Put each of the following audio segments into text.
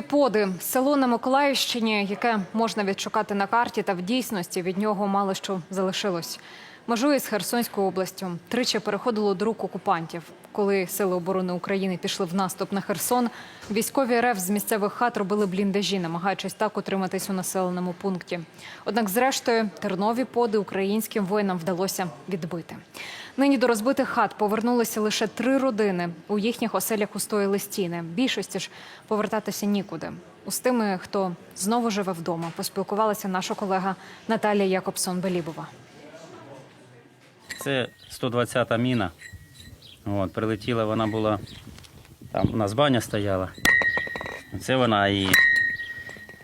Поди село на Миколаївщині, яке можна відшукати на карті, та в дійсності від нього мало що залишилось. Межує з Херсонською областю. Тричі переходило до рук окупантів. Коли сили оборони України пішли в наступ на Херсон, військові РФ з місцевих хат робили бліндажі, намагаючись так утриматись у населеному пункті. Однак, зрештою, тернові поди українським воїнам вдалося відбити. Нині до розбитих хат повернулися лише три родини. У їхніх оселях устояли стіни. Більшості ж повертатися нікуди. З тими, хто знову живе вдома, поспілкувалася наша колега Наталія Якобсон-Белібова. Це 120-та міна. От, прилетіла, вона була. Там у нас баня стояла. Це вона і.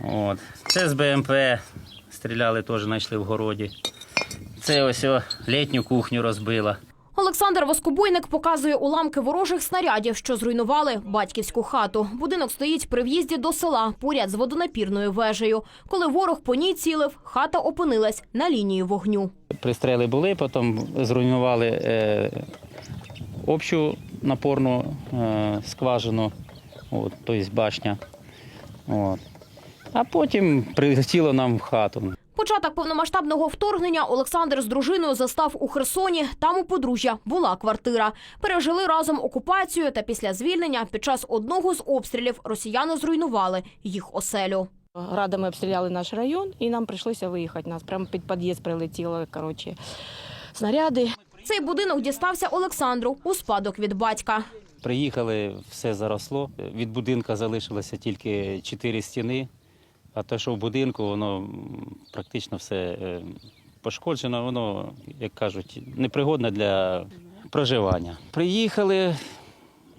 От. Це з БМП. Стріляли теж, знайшли в городі. Це ось літню кухню розбила. Олександр Воскобойник показує уламки ворожих снарядів, що зруйнували батьківську хату. Будинок стоїть при в'їзді до села, поряд з водонапірною вежею. Коли ворог по ній цілив, хата опинилась на лінії вогню. Пристрели були, потім зруйнували е, общу напорну е, скважину, от, тобто башня. От. А потім прилетіло нам в хату. Початок повномасштабного вторгнення Олександр з дружиною застав у Херсоні. Там у подружжя була квартира. Пережили разом окупацію. Та після звільнення під час одного з обстрілів росіяни зруйнували їх оселю. Градами обстріляли наш район, і нам прийшлося виїхати. Нас прямо під під'їзд прилетіло коротше, снаряди. Цей будинок дістався Олександру у спадок від батька. Приїхали, все заросло. Від будинка залишилося тільки чотири стіни, а те, що в будинку, воно практично все е, пошкоджено, воно, як кажуть, непригодне для проживання. Приїхали,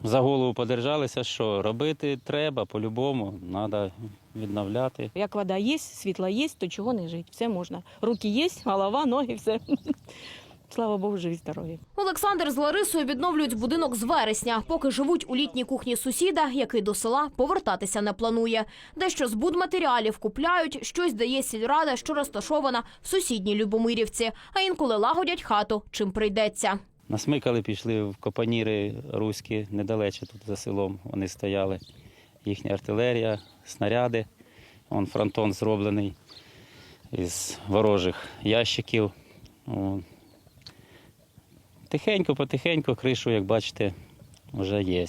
за голову подержалися, що робити треба, по-любому, треба відновляти. Як вода є, світло є, то чого не жити? Все можна. Руки є, голова, ноги, все. Слава Богу, живі здорові. Олександр з Ларисою відновлюють будинок з вересня, поки живуть у літній кухні сусіда, який до села повертатися не планує. Дещо з будматеріалів купляють, щось дає сільрада, що розташована в сусідній Любомирівці, а інколи лагодять хату, чим прийдеться. Насмикали, пішли в копаніри руські, недалече тут за селом. Вони стояли. Їхня артилерія, снаряди. Вон фронтон зроблений із ворожих ящиків. Тихенько, потихеньку, кришу, як бачите, вже є.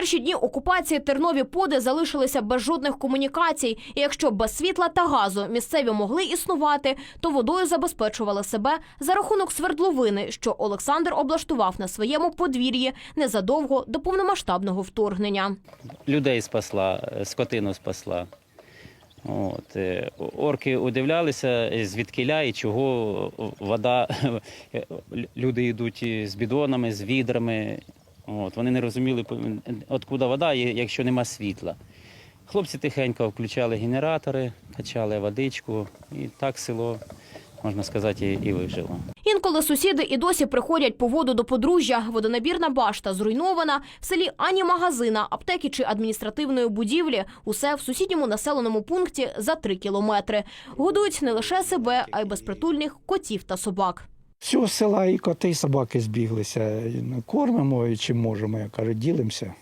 Перші дні окупації тернові поди залишилися без жодних комунікацій. І якщо без світла та газу місцеві могли існувати, то водою забезпечували себе за рахунок свердловини, що Олександр облаштував на своєму подвір'ї незадовго до повномасштабного вторгнення. Людей спасла, е, скотину спасла. От, е, орки удивлялися, звідкиля і чого вода, люди йдуть з бідонами, з відрами. От, вони не розуміли, откуда вода, якщо нема світла. Хлопці тихенько включали генератори, качали водичку, і так село, можна сказати, і, вижило. Інколи сусіди і досі приходять по воду до подружжя. Водонабірна башта зруйнована. В селі ані магазина, аптеки чи адміністративної будівлі. Усе в сусідньому населеному пункті за три кілометри. Годують не лише себе, а й безпритульних котів та собак. Всього села і коти, і собаки збіглися. Кормимо і чим можемо, я кажу, ділимося.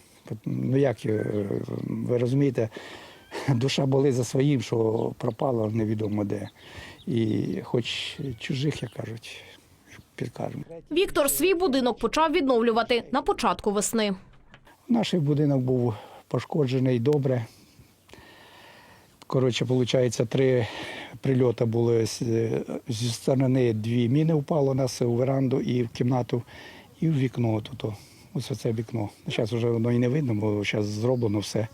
Ну як ви розумієте, душа болить за своїм, що пропало невідомо де. І хоч чужих, як кажуть, підкажемо. Віктор свій будинок почав відновлювати на початку весни. Наш будинок був пошкоджений добре. Коротше, виходить, три прильоти були зі сторони дві міни впало нас у веранду і в кімнату, і в вікно. Тут, ось оце вікно. Зараз вже воно і не видно, бо зараз зроблено все.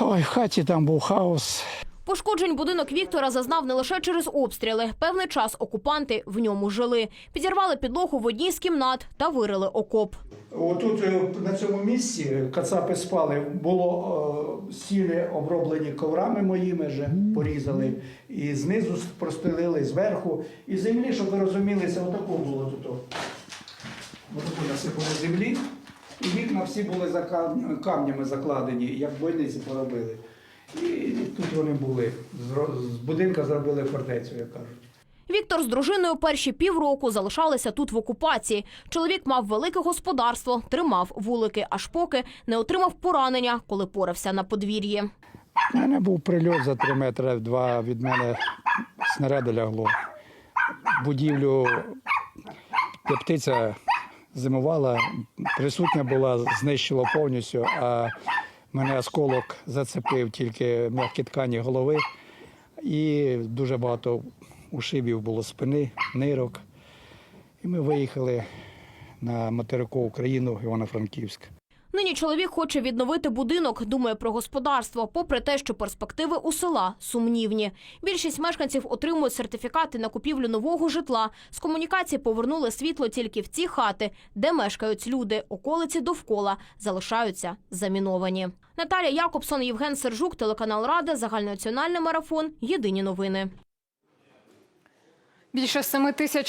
Ой, в хаті там був хаос. Пошкоджень будинок Віктора зазнав не лише через обстріли. Певний час окупанти в ньому жили. Підірвали підлогу в одній з кімнат та вирили окоп. Отут е, на цьому місці кацапи спали, було е, стіни оброблені коврами моїми вже, порізали, і знизу простелили, зверху. І землі, щоб ви розумілися, отако було тут. Отако насипали землі, і вікна всі були зака- камнями закладені, як бойниці поробили. Тут вони були. З будинка зробили фортецю, як кажуть. Віктор з дружиною перші півроку залишалися тут в окупації. Чоловік мав велике господарство, тримав вулики, аж поки не отримав поранення, коли порався на подвір'ї. У мене був прильот за три метри, два від мене снаряди лягло. Будівлю, де птиця зимувала, присутня була, знищило повністю, а мене осколок зацепив тільки м'які ткані голови. І дуже багато ушибів було спини, нирок. І ми виїхали на материкову Україну, Івано-Франківськ. Нині чоловік хоче відновити будинок, думає про господарство, попри те, що перспективи у села сумнівні. Більшість мешканців отримують сертифікати на купівлю нового житла. З комунікації повернули світло тільки в ці хати, де мешкають люди. Околиці довкола залишаються заміновані. Наталя Якобсон, Євген Сержук, телеканал Рада, загальнонаціональний марафон. Єдині новини. Більше семи тисяч